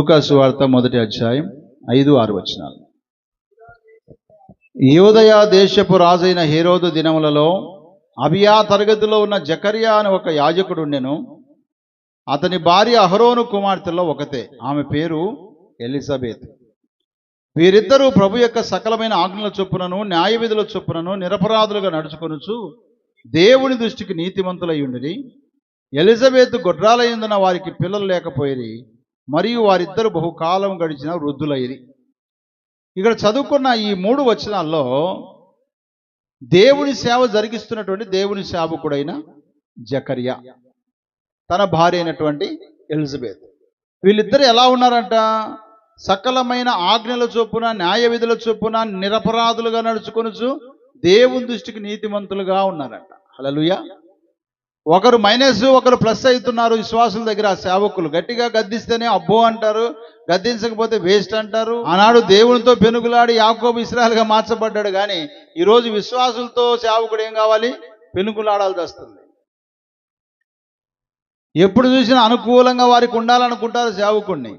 లూకాసు వార్త మొదటి అధ్యాయం ఐదు ఆరు వచనాలు. యోదయ దేశపు రాజైన హేరోదు దినములలో అబియా తరగతిలో ఉన్న జకరియా అని ఒక యాజకుడు ఉండెను. అతని భార్య అహరోను కుమార్తెలో ఒకతే. ఆమె పేరు ఎలిజబెత్. వీరిద్దరూ ప్రభు యొక్క సకలమైన ఆజ్ఞల చొప్పునను న్యాయ విధుల చొప్పునను నిరపరాధులుగా నడుచుకొనుచు దేవుని దృష్టికి నీతిమంతులై ఎలిజబెత్ గొడ్రాలయ్యందున వారికి పిల్లలు లేకపోయి మరియు వారిద్దరు బహుకాలం గడిచిన వృద్ధులైరి. ఇక్కడ చదువుకున్న ఈ మూడు వచనాల్లో దేవుని సేవ జరిగిస్తున్నటువంటి దేవుని సేవకుడైన జకర్య తన భార్య అయినటువంటి ఎలిజబెత్. వీళ్ళిద్దరు ఎలా ఉన్నారంట? సకలమైన ఆజ్ఞల చొప్పున న్యాయ విధుల చొప్పున నిరపరాధులుగా నడుచుకొనుచు దేవుని దృష్టికి నీతిమంతులుగా ఉన్నారంట. హలలుయా ఒకరు మైనస్ ఒకరు ప్లస్ అవుతున్నారు విశ్వాసుల దగ్గర సేవకులు. గట్టిగా గద్దిస్తేనే అబ్బో అంటారు గద్దించకపోతే వేస్ట్ అంటారు. ఆనాడు దేవునితో పెనుగులాడి యాకోబు ఇస్రాయల్గా మార్చబడ్డాడు కానీ ఈరోజు విశ్వాసులతో సేవకుడు ఏం కావాలి? పెనుగులాడాల్సి వస్తుంది. ఎప్పుడు చూసినా అనుకూలంగా వారికి ఉండాలనుకుంటారు సేవకుడిని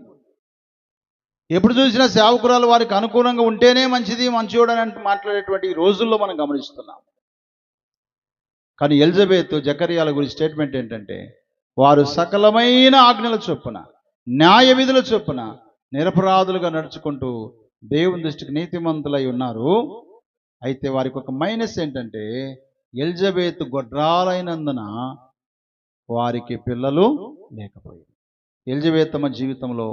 ఎప్పుడు చూసినా సేవకురాలు వారికి అనుకూలంగా ఉంటేనే మంచిది మంచివాడు మాట్లాడేటువంటి ఈ రోజుల్లో మనం గమనిస్తున్నాం. కానీ ఎలిజబెత్ జకర్యాల గురించి స్టేట్మెంట్ ఏంటంటే వారు సకలమైన ఆజ్ఞల చొప్పున న్యాయ విధుల చొప్పున నిరపరాధులుగా నడుచుకుంటూ దేవుని దృష్టికి నీతిమంతులై ఉన్నారు. అయితే వారికి ఒక మైనస్ ఏంటంటే ఎలిజబెత్ గొడ్రాలైనందున వారికి పిల్లలు లేకపోయారు. ఎలిజబెత్ తమ జీవితంలో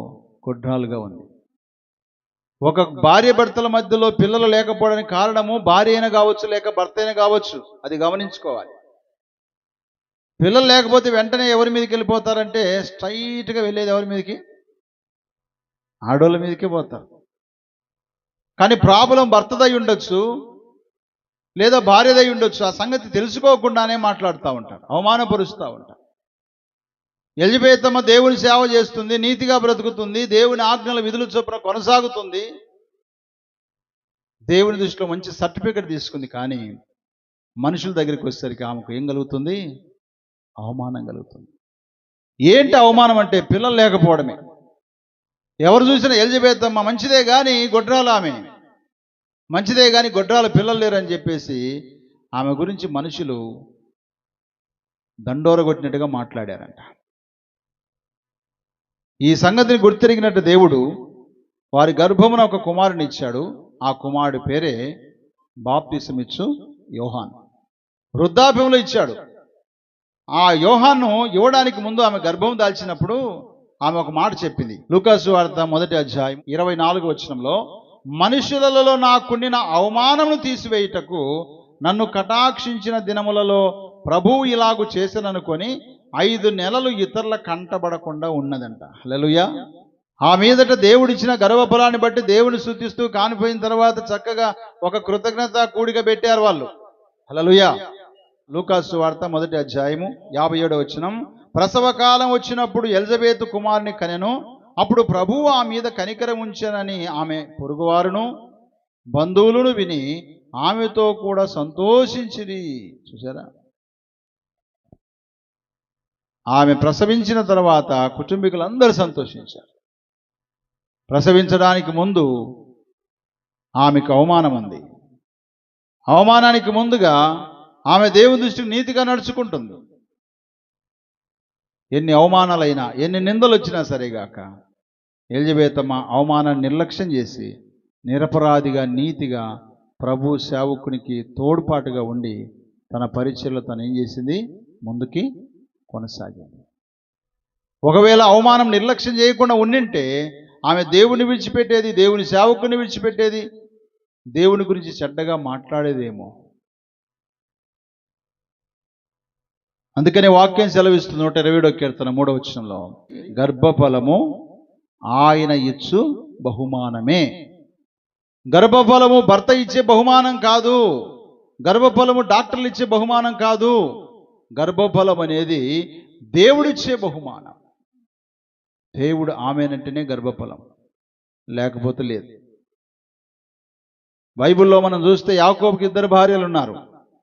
గొడ్రాలుగా ఉంది. ఒక భార్య భర్తల మధ్యలో పిల్లలు లేకపోవడానికి కారణము భార్య అయినా కావచ్చు లేక భర్త అయినా కావచ్చు అది గమనించుకోవాలి. పిల్లలు లేకపోతే వెంటనే ఎవరి మీదకి వెళ్ళిపోతారంటే స్ట్రైట్గా వెళ్ళేది ఎవరి మీదకి? ఆడోళ్ళ మీదకే పోతారు. కానీ ప్రాబ్లం భర్తదై ఉండొచ్చు లేదా భార్యదై ఉండొచ్చు. ఆ సంగతి తెలుసుకోకుండానే మాట్లాడుతూ ఉంటారు అవమానపరుస్తూ ఉంటారు. ఎలిజబేతమ్మ దేవుని సేవ చేస్తుంది నీతిగా బ్రతుకుతుంది దేవుని ఆజ్ఞల విధులు చొప్పున కొనసాగుతుంది. దేవుని దృష్టిలో మంచి సర్టిఫికెట్ తీసుకుంది కానీ మనుషుల దగ్గరికి వచ్చేసరికి ఆమెకు ఏం కలుగుతుంది? అవమానం కలుగుతుంది. ఏంటి అవమానం అంటే పిల్లలు లేకపోవడమే. ఎవరు చూసినా ఎలిజబెత్ అమ్మ మంచిదే కానీ గొడ్రాలు ఆమె. మంచిదే కానీ గొడ్రాలు పిల్లలు లేరని చెప్పేసి ఆమె గురించి మనుషులు దండోరగొట్టినట్టుగా మాట్లాడారంట. ఈ సంగతిని గుర్తిరిగినట్టు దేవుడు వారి గర్భమున ఒక కుమారుని ఇచ్చాడు. ఆ కుమారుడి పేరే బాప్తిసమిచ్చు యోహాన్. వృద్ధాప్యంలో ఇచ్చాడు. ఆ యోహాను ఇవ్వడానికి ముందు ఆమె గర్భం దాల్చినప్పుడు ఆమె ఒక మాట చెప్పింది. లూకాసు వార్త మొదటి అధ్యాయం ఇరవై నాలుగు వచనంలో మనుషులలో నాకుండిన అవమానమును తీసివేయుటకు నన్ను కటాక్షించిన దినములలో ప్రభువు ఇలాగు చేసిననుకొని ఐదు నెలలు ఇతరుల కంటబడకుండా ఉన్నదంట. హల్లెలూయా. ఆ మీదట దేవుడిచ్చిన గర్వఫలాన్ని బట్టి దేవుని శుద్ధిస్తూ కానిపోయిన తర్వాత చక్కగా ఒక కృతజ్ఞత కూడిక పెట్టారు వాళ్ళు. హలలుయా లూకాసు వార్త మొదటి అధ్యాయము యాభై ఏడో వచ్చినం ప్రసవ కాలం వచ్చినప్పుడు ఎలిజబెత్ కుమారుని కనెను. అప్పుడు ప్రభువు ఆ మీద కనికరం ఉంచానని ఆమె పొరుగువారును. బంధువులను విని ఆమెతో కూడా సంతోషించిరి. చూసారా ఆమె ప్రసవించిన తర్వాత కుటుంబీకులందరూ సంతోషించారు. ప్రసవించడానికి ముందు ఆమెకు అవమానం ఉంది అవమానానికి ముందుగా ఆమె దేవుని దృష్టికి నీతిగా నడుచుకుంటుంది. ఎన్ని అవమానాలైనా ఎన్ని నిందలు వచ్చినా సరేగాక ఎలిజబేతమ్మ అవమానాన్ని నిర్లక్ష్యం చేసి నిరపరాధిగా నీతిగా ప్రభు సేవకునికి తోడ్పాటుగా ఉండి తన పరిచయలో తను ఏం చేసింది? ముందుకి కొనసాగింది. ఒకవేళ అవమానం నిర్లక్ష్యం చేయకుండా ఉండింటే ఆమె దేవుని విడిచిపెట్టేది దేవుని సేవకుని విడిచిపెట్టేది దేవుని గురించి చెడ్డగా మాట్లాడేదేమో. అందుకనే వాక్యం సెలవిస్తుంది నూట ఇరవై ఏడో కీర్తన మూడవ వచనంలో. గర్భఫలము ఆయన ఇచ్చు బహుమానమే. గర్భఫలము భర్త ఇచ్చే బహుమానం కాదు. గర్భఫలము డాక్టర్లు ఇచ్చే బహుమానం కాదు. గర్భఫలం అనేది దేవుడిచ్చే బహుమానం. దేవుడు ఆమెనంటేనే గర్భఫలం. లేకపోతే లేదు. బైబిల్లో మనం చూస్తే యాకోబుకి ఇద్దరు భార్యలు ఉన్నారు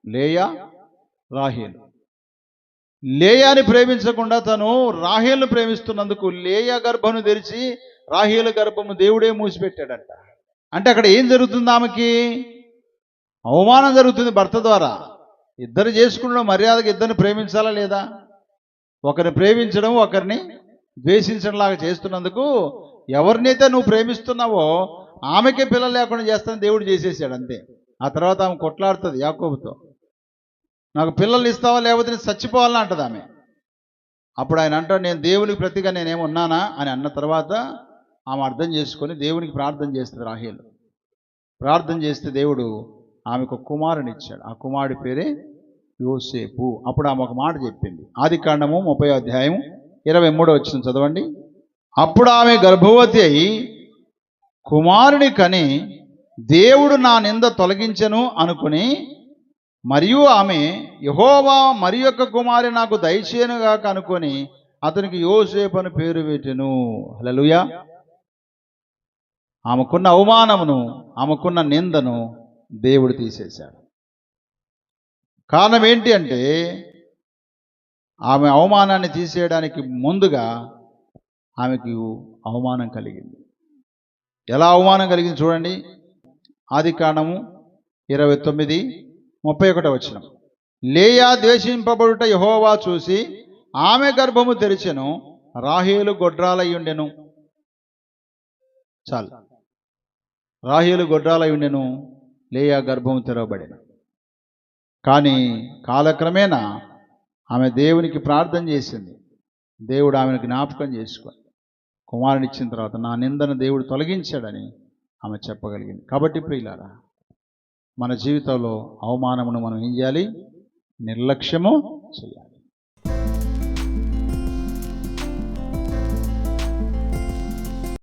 లేయా రాహేలు. లేయాని ప్రేమించకుండా తను రాహేల్ను ప్రేమిస్తున్నందుకు లేయా గర్భను తెరిచి రాహేలు గర్భము దేవుడే మూసిపెట్టాడంట. అంటే అక్కడ ఏం జరుగుతుంది ఆమెకి? అవమానం జరుగుతుంది భర్త ద్వారా. ఇద్దరు చేసుకున్న మర్యాదగా ఇద్దరిని ప్రేమించాలా లేదా? ఒకరిని ప్రేమించడం ఒకరిని ద్వేషించడం లాగా చేస్తున్నందుకు ఎవరినైతే నువ్వు ప్రేమిస్తున్నావో ఆమెకే పిల్లలు లేకుండా చేస్తాను దేవుడు చేసేసాడు అంతే. ఆ తర్వాత ఆమె కొట్లాడుతుంది యాకోబుతో. నాకు పిల్లలు ఇస్తావా లేకపోతే నేను చచ్చిపోవాలని అంటది ఆమె. అప్పుడు ఆయన అంటాడు నేను దేవునికి ప్రతిగా నేనేమున్నానా అని అన్న తర్వాత ఆమె అర్థం చేసుకొని దేవునికి ప్రార్థన చేస్తుంది రాహేలు. ప్రార్థన చేస్తే దేవుడు ఆమెకు కుమారుని ఇచ్చాడు ఆ కుమారుడి పేరే యోసేపు. అప్పుడు ఆమె ఒక మాట చెప్పింది. ఆది కాండము ముప్పై అధ్యాయం ఇరవై మూడో వచ్చిన చదవండి. అప్పుడు ఆమె గర్భవతి అయి కుమారుని కని దేవుడు నా నింద తొలగించను అనుకుని మరియు ఆమె యహోవా మరి యొక్క కుమారి నాకు దయచేయనుగా కనుకొని అతనికి యోసేపు అని పేరు పెట్టెను. హలలుయా ఆమెకున్న అవమానమును ఆమెకున్న నిందను దేవుడు తీసేశాడు. కారణం ఏంటి అంటే ఆమె అవమానాన్ని తీసేయడానికి ముందుగా ఆమెకు అవమానం కలిగింది. ఎలా అవమానం కలిగింది చూడండి. ఆది కాండము ఇరవై తొమ్మిది. ముప్పై ఒకటో వచ్చిన లేయా ద్వేషింపబడుట యహోవా చూసి ఆమె గర్భము తెరిచెను రాహేలు గొడ్రాలయ్యుండెను. చాలు. రాహేలు గొడ్రాలయ్యుండెను లేయా గర్భము తెరవబడిన. కానీ కాలక్రమేణా ఆమె దేవునికి ప్రార్థన చేసింది. దేవుడు ఆమెను జ్ఞాపకం చేసుకొని కుమారునిచ్చిన తర్వాత నా నిందను దేవుడు తొలగించాడని ఆమె చెప్పగలిగింది. కాబట్టి ప్రియులారా మన జీవితంలో అవమానమును మనం ఏం చేయాలి? నిర్లక్ష్యము చేయాలి.